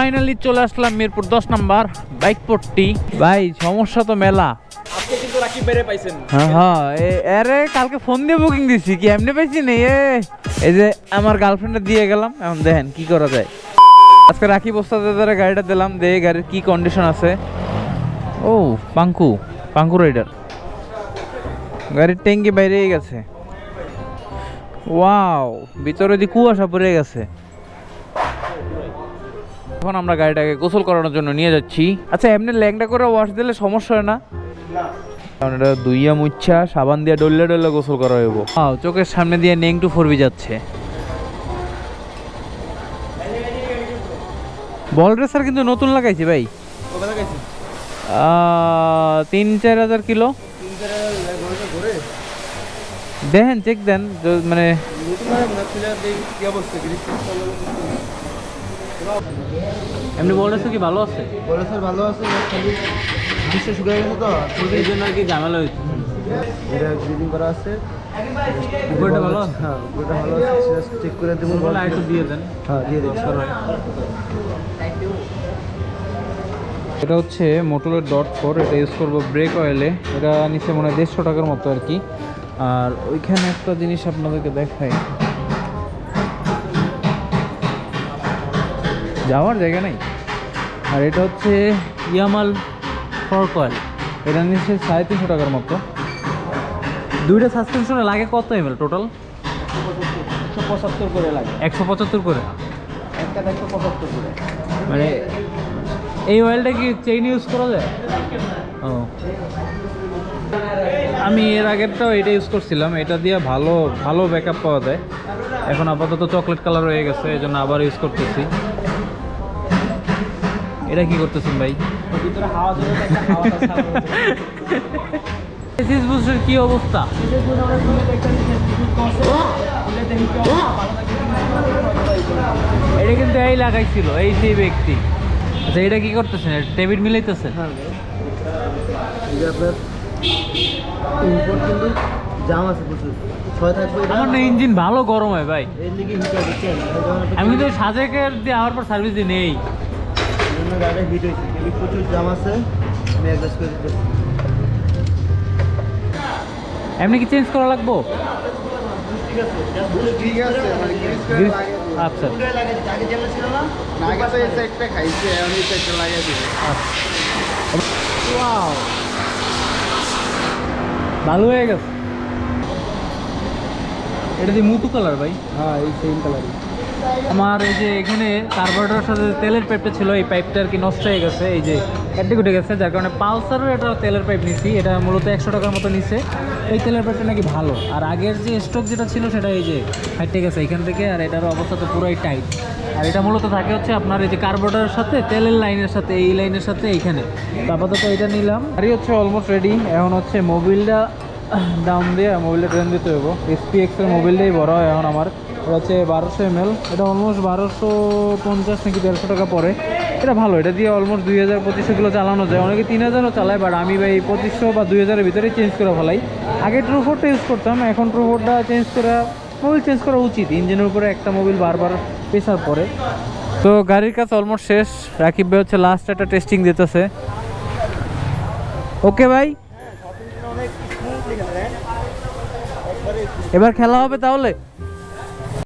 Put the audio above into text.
Finally চলে আসলাম মিরপুর দশ number bike পট্টি। ভাই সমস্যা তো মেলা। আপনি কিন্তু রাকিব বেড়ে পাইছেন। হ্যাঁ হ্যাঁ আরে কালকে ফোন দিয়ে বুকিং দিছি কি এমনি পাইছি না? এ এই যে আমার গার্লফ্রেন্ডে দিয়ে গেলাম এখন দেখেন কি করা যায়। আজকে রাখি বস্তাতে ধরে গাড়িটা দিলাম দে গাড়ির কি কন্ডিশন আছে। ও পাঙ্কু পাঙ্কু রাইডার গাড়ির ট্যাঙ্কি বাইরেই গেছে। ওয়াও ভিতরে দি কুয়াশা পড়ে গেছে। এখন আমরা গাড়িটাকে গোসল করানোর জন্য নিয়ে যাচ্ছি। আচ্ছা এমনি ল্যাংটা করে ওয়াশ দিলে সমস্যা হয় না? কারণ এটা দুইয়া মুচ্ছা সাবান দিয়ে ডললে ডললে গোসল করা হইব। আও চোখের সামনে দিয়ে নেং টু ফরবি যাচ্ছে। বল রেসার কিন্তু নতুন লাগাইছি ভাই। তিন চার হাজার কিলো। দেখেন চেক দেন মানে এমনি বল রেসার কি ভালো আছে? বলে স্যার ভালো আছে খালি গ্রীষ্ম শুকিয়ে গেছে তো। এই জন্য আর কি ঝামেলা হয়েছে? এটা গ্রিডিং করা আছে। উপরটা ভালো হ্যাঁ উপরটা ভালো আছে চেক করে দেবো। দিয়ে দেন। হ্যাঁ দিয়ে দিচ্ছি। এটা হচ্ছে মোটরের ডট ফোর এটা ইউজ করব ব্রেক অয়েলে এটা নিচে মনে হয় দেড়শো টাকার মতো আর কি। আর ওইখানে একটা জিনিস আপনাদেরকে দেখাই। যাওয়ার জায়গা নাই। আর এটা হচ্ছে ইয়ামাল ফর্ক অয়েল। এটা নিচে সাড়ে তিনশো টাকার মতো। দুইটা সাসপেনশনে লাগে কত এমএল টোটাল? একশো পঁচাত্তর করে লাগে। একশো পঁচাত্তর করে? একটা একশো পঁচাত্তর করে। মানে এই অয়েলটা কি চেইন ইউজ করা যায়? ও। আমি এর আগেরটাও এটা ইউজ করছিলাম। এটা দিয়ে ভালো ভালো ব্যাকআপ পাওয়া যায়। এখন আপাতত চকলেট কালার হয়ে গেছে এই জন্য আবার ইউজ করতেছি। এটা কি করতেছেন ভাই? ভিতরে হাওয়া ধরে একটা হাওয়া এসিস বুস্টের কি অবস্থা? এটা কিন্তু এই লাগাইছিল এই সেই ব্যক্তি। আচ্ছা এটা কি করতেছেন? টেবিট মিলাইতেছেন? হ্যাঁ জাম আছে প্রচুর। আমার না ইঞ্জিন ভালো গরম হয় ভাই। আমি তো সাজেকের দিয়ে আমার পর সার্ভিস দিই নেই। জন্য গাড়িটা হিট হয়েছে। এদিকে প্রচুর জাম আছে। আমি অ্যাডজাস্ট করে দিতে এমনি কি চেঞ্জ করা লাগবো? ঠিক আছে মানে আচ্ছা। ভালো হয়ে গেছে। এটা দিয়ে মুতু কালার ভাই? হ্যাঁ এই সেম কালারই আমার এই যে এখানে কার্বোরেটরের সাথে তেলের পাইপটা ছিল, এই পাইপটা আর কি নষ্ট হয়ে গেছে, এই যে কাটতে কুটে গেছে, যার কারণে পালসারের এটা তেলের পাইপ নিছি, এটা মূলত একশো টাকার মতো নিছে। এই তেলের পাইপটা নাকি ভালো, আর আগের যে স্টক যেটা ছিল সেটা এই যে ফাইটে গেছে এখান থেকে, আর এটার অবস্থা তো পুরোই টাইট আর এটা মূলত থাকে হচ্ছে আপনার এই যে কার্বোরেটরের সাথে, তেলের লাইনের সাথে, এই লাইনের সাথে এইখানে। আপাতত এটা নিলাম। আরই হচ্ছে অলমোস্ট রেডি এখন হচ্ছে মোবিলটা ডাউন দিয়ে মোবিলটা ট্রেন দিতে হইব। এসপিএক্স এর মোবিলটাই বড় এখন আমার। এটা হচ্ছে বারোশো এম এটা অলমোস্ট বারোশো পঞ্চাশ নাকি দেড়শো টাকা পড়ে। এটা ভালো, এটা দিয়ে অলমোস্ট দুই হাজার পঁচিশশো কিলো চালানো যায়। অনেকে তিন হাজারও চালায় বাট আমি ভাই পঁচিশশো বা দুই হাজারের ভিতরে চেঞ্জ করে ফেলাই। আগে ট্রু ফোরটা ইউজ করতাম, এখন ট্রু ফোরটা চেঞ্জ করে মোবিল চেঞ্জ করা উচিত। ইঞ্জিনের উপরে একটা মোবিল বারবার প্রেসার পড়ে। তো গাড়ির কাজ অলমোস্ট শেষ। রাকিব ভাই হচ্ছে লাস্ট একটা টেস্টিং দিতেছে। ওকে ভাই। এবার খেলা হবে তাহলে?